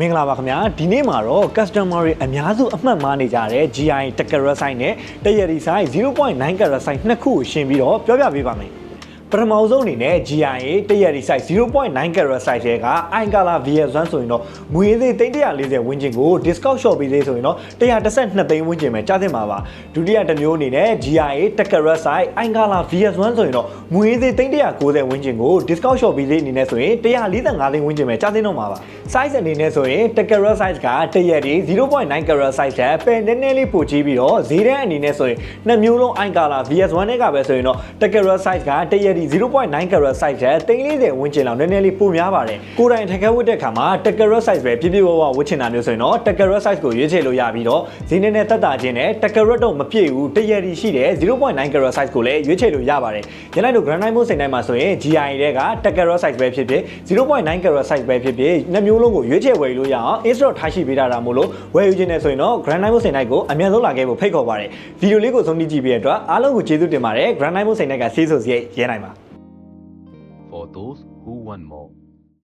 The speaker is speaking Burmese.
မင်္ဂလာပါခင်ဗျာဒီနေ့မှာတော့ customer တွေအများစုအမှတ်မှားနေကြတဲ့ GI တက္ကရာ site နဲ့တရရီ site 0.9 carat site နှစ်ခုကိုရှင်းပြီးတော့ပြောပြပေးပါမယ် ပထမဆုံးအနေနဲ့ GI တရရီ site 0.9 carat site ရဲ့က i color VS1 ဆိုရင်တော့ငွေသေး340ဝန်းကျင်ကို discount shop ပေးသေးဆိုရင်တော့112သိန်းဝန်းကျင်ပဲကြားသင့်ပါပါဒုတိယတစ်မျိုးအနေနဲ့ GI တက္ကရာ site i color VS1 ဆိုရင်တော့ငွေသေး390ဝန်းကျင်ကို discount shop ပေးသေးအနေနဲ့ဆိုရင်145သိန်းဝန်းကျင်ပဲကြားသင့်တော့မှာပါ size အနေနဲ့ဆိုရင် Takara size ကတရက်ဒီ0.9 carat size တဲ့ပယ်နည်းနည်းလေးပိုကြီးပြီးတော့ဈေးတန်းအနေနဲ့ဆိုရင်နှစ်မျိုးလုံး i color VS1 နဲ့ကပဲဆိုရင်တော့ Takara size ကတရက်ဒီ0.9 carat size တဲ့340ဝန်းကျင်လောက်နည်းနည်းလေးပိုများပါတယ်ကိုယ်တိုင်ထက်ခဲဝတ်တဲ့ခါမှာ Takara size ပဲပြည့်ပြည့်ဝဝဝတ်ချင်တာမျိုးဆိုရင်တော့ Takara size ကိုရွေးချယ်လို့ရပြီးတော့ဈေးနည်းနည်းတက်တာချင်းနဲ့ Takara တော့မပြည့်ဘူးတရက်ဒီရှိတဲ့0.9 carat size ကိုလည်းရွေးချယ်လို့ရပါတယ်ရလိုက်လို့ Granite Moon စိန်တိုင်းမှာဆိုရင် GI တဲ့က Takara size ပဲဖြစ်ဖြစ်0.9 carat size ပဲဖြစ်ဖြစ်နှစ်မျိုးလုံးကိုရွေးချယ်ဝယ်ယူလို့ရအောင် in-store ထားရှိပေးတာဒါမို့လို့ဝယ်ယူခြင်းနဲ့ဆိုရင်တော့ Grand Nine စိန်တိုင်းကိုအမြန်ဆုံးလာခဲ့ဖို့ဖိတ်ခေါ်ပါတယ်ဗီဒီယိုလေးကိုဆုံးဖြတ်ကြည့်ပြီးတဲ့အတွက်အားလုံးကိုကျေးဇူးတင်ပါတယ် Grand Nine စိန်တိုင်းကဆေးဆိုစရိတ်ရဲနိုင်ပါ for those who want more.